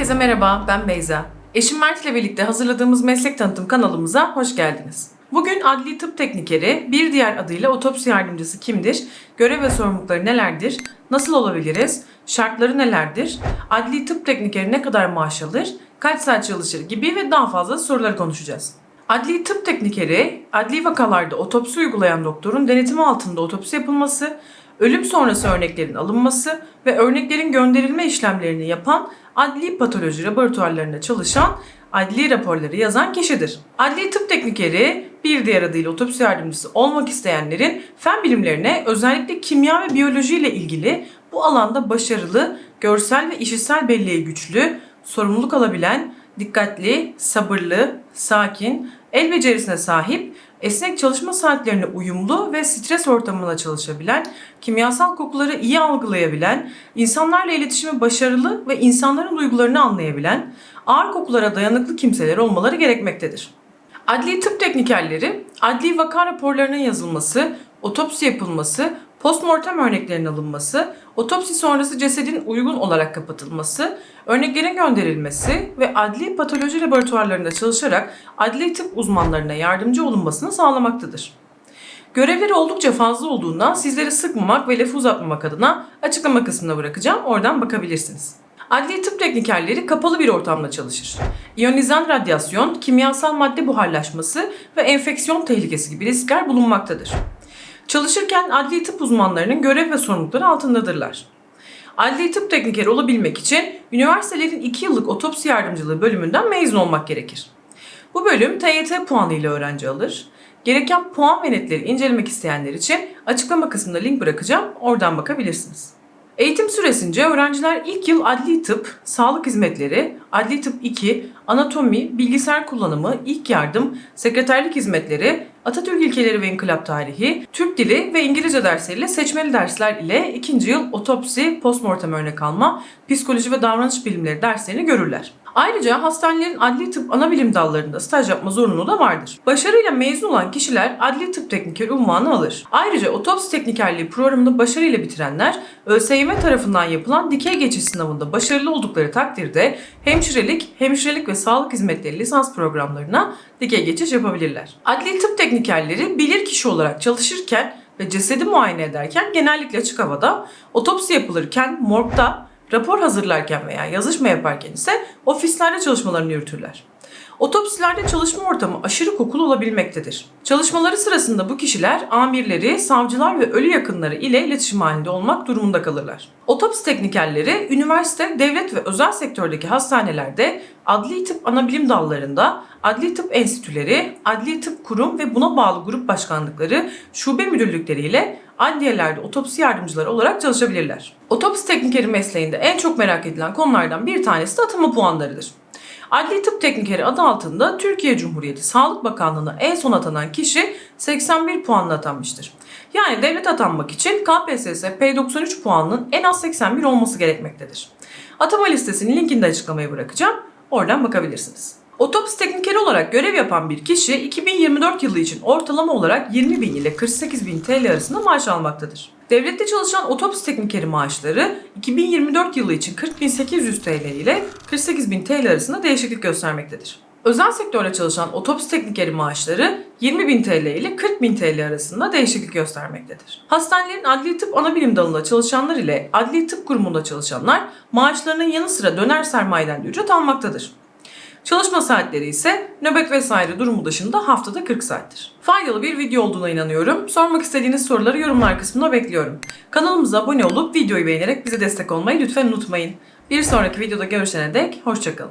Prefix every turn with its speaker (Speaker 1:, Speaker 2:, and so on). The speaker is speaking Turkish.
Speaker 1: Herkese merhaba, ben Beyza. Eşim Mert ile birlikte hazırladığımız meslek tanıtım kanalımıza hoş geldiniz. Bugün adli tıp teknikeri, bir diğer adıyla otopsi yardımcısı kimdir, görev ve sorumlulukları nelerdir, nasıl olabiliriz, şartları nelerdir, adli tıp teknikeri ne kadar maaş alır, kaç saat çalışır gibi ve daha fazla soruları konuşacağız. Adli tıp teknikeri, adli vakalarda otopsi uygulayan doktorun denetimi altında otopsi yapılması, ölüm sonrası örneklerin alınması ve örneklerin gönderilme işlemlerini yapan adli patoloji laboratuvarlarında çalışan adli raporları yazan kişidir. Adli tıp teknikeri bir diğer adıyla otopsi yardımcısı olmak isteyenlerin fen bilimlerine özellikle kimya ve biyoloji ile ilgili bu alanda başarılı, görsel ve işitsel belleği güçlü, sorumluluk alabilen, dikkatli, sabırlı, sakin, el becerisine sahip, esnek çalışma saatlerine uyumlu ve stres ortamında çalışabilen, kimyasal kokuları iyi algılayabilen, insanlarla iletişimi başarılı ve insanların duygularını anlayabilen, ağır kokulara dayanıklı kimseler olmaları gerekmektedir. Adli tıp teknikerleri, adli vaka raporlarının yazılması, otopsi yapılması, postmortem örneklerinin alınması, otopsi sonrası cesedin uygun olarak kapatılması, örneklerin gönderilmesi ve adli patoloji laboratuvarlarında çalışarak adli tıp uzmanlarına yardımcı olunmasını sağlamaktadır. Görevleri oldukça fazla olduğundan sizleri sıkmamak ve lafı uzatmamak adına açıklama kısmına bırakacağım. Oradan bakabilirsiniz. Adli tıp teknikerleri kapalı bir ortamda çalışır. İyonizan radyasyon, kimyasal madde buharlaşması ve enfeksiyon tehlikesi gibi riskler bulunmaktadır. Çalışırken adli tıp uzmanlarının görev ve sorumlulukları altındadırlar. Adli tıp teknikeri olabilmek için üniversitelerin 2 yıllık otopsi yardımcılığı bölümünden mezun olmak gerekir. Bu bölüm TYT puanı ile öğrenci alır. Gereken puan ve netleri incelemek isteyenler için açıklama kısmında link bırakacağım. Oradan bakabilirsiniz. Eğitim süresince öğrenciler ilk yıl adli tıp, sağlık hizmetleri, adli tıp 2, anatomi, bilgisayar kullanımı, ilk yardım, sekreterlik hizmetleri, Atatürk ilkeleri ve inkılap tarihi, Türk dili ve İngilizce dersleriyle seçmeli dersler ile ikinci yıl otopsi, postmortem örnek alma, psikoloji ve davranış bilimleri derslerini görürler. Ayrıca hastanelerin adli tıp ana bilim dallarında staj yapma zorunluluğu da vardır. Başarıyla mezun olan kişiler adli tıp teknikeri unvanı alır. Ayrıca otopsi teknikerliği programını başarıyla bitirenler ÖSYM tarafından yapılan dikey geçiş sınavında başarılı oldukları takdirde hemşirelik, hemşirelik ve sağlık hizmetleri lisans programlarına dikey geçiş yapabilirler. Adli tıp teknikerleri bilir kişi olarak çalışırken ve cesedi muayene ederken genellikle açık havada, otopsi yapılırken morgda, rapor hazırlarken veya yazışma yaparken ise ofislerde çalışmalarını yürütürler. Otopsilerde çalışma ortamı aşırı kokulu olabilmektedir. Çalışmaları sırasında bu kişiler amirleri, savcılar ve ölü yakınları ile iletişim halinde olmak durumunda kalırlar. Otopsi teknikerleri üniversite, devlet ve özel sektördeki hastanelerde adli tıp anabilim dallarında, adli tıp enstitüleri, adli tıp kurum ve buna bağlı grup başkanlıkları, şube müdürlükleri ile adliyelerde otopsi yardımcıları olarak çalışabilirler. Otopsi teknikeri mesleğinde en çok merak edilen konulardan bir tanesi de atama puanlarıdır. Adli tıp teknikeri adı altında Türkiye Cumhuriyeti Sağlık Bakanlığı'na en son atanan kişi 81 puanla atanmıştır. Yani devlet atanmak için KPSS P93 puanının en az 81 olması gerekmektedir. Atama listesinin linkini de açıklamaya bırakacağım. Oradan bakabilirsiniz. Otopsi teknikeri olarak görev yapan bir kişi 2024 yılı için ortalama olarak 20 bin ile 48 bin TL arasında maaş almaktadır. Devlette çalışan otopsi teknikeri maaşları 2024 yılı için 40.800 TL ile 48.000 TL arasında değişiklik göstermektedir. Özel sektörde çalışan otopsi teknikeri maaşları 20.000 TL ile 40.000 TL arasında değişiklik göstermektedir. Hastanelerin adli tıp ana bilim dalında çalışanlar ile adli tıp kurumunda çalışanlar maaşlarının yanı sıra döner sermayeden de ücret almaktadır. Çalışma saatleri ise nöbet vesaire durumu dışında haftada 40 saattir. Faydalı bir video olduğuna inanıyorum. Sormak istediğiniz soruları yorumlar kısmına bekliyorum. Kanalımıza abone olup videoyu beğenerek bize destek olmayı lütfen unutmayın. Bir sonraki videoda görüşene dek hoşçakalın.